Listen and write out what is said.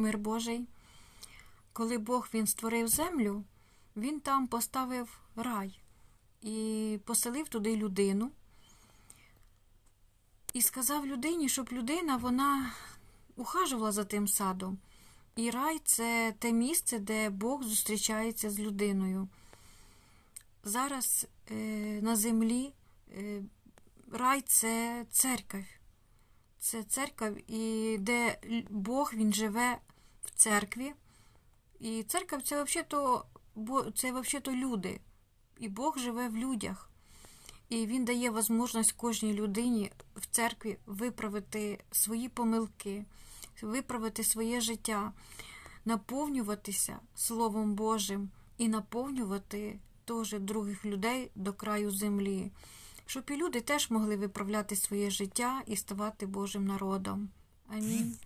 мир Божий. Коли Бог він створив землю, він там поставив рай і поселив туди людину. І сказав людині, щоб людина вона ухажувала за тим садом. І рай це те місце, де Бог зустрічається з людиною. Зараз е, на землі е, рай це церковь. Це церковь, і де Бог він живе в церкві. І церковь це взагалі-то, це взагалі-то люди. І Бог живе в людях. І Він дає можливість кожній людині в церкві виправити свої помилки, виправити своє життя, наповнюватися Словом Божим і наповнювати теж других людей до краю землі, щоб і люди теж могли виправляти своє життя і ставати Божим народом. Амінь.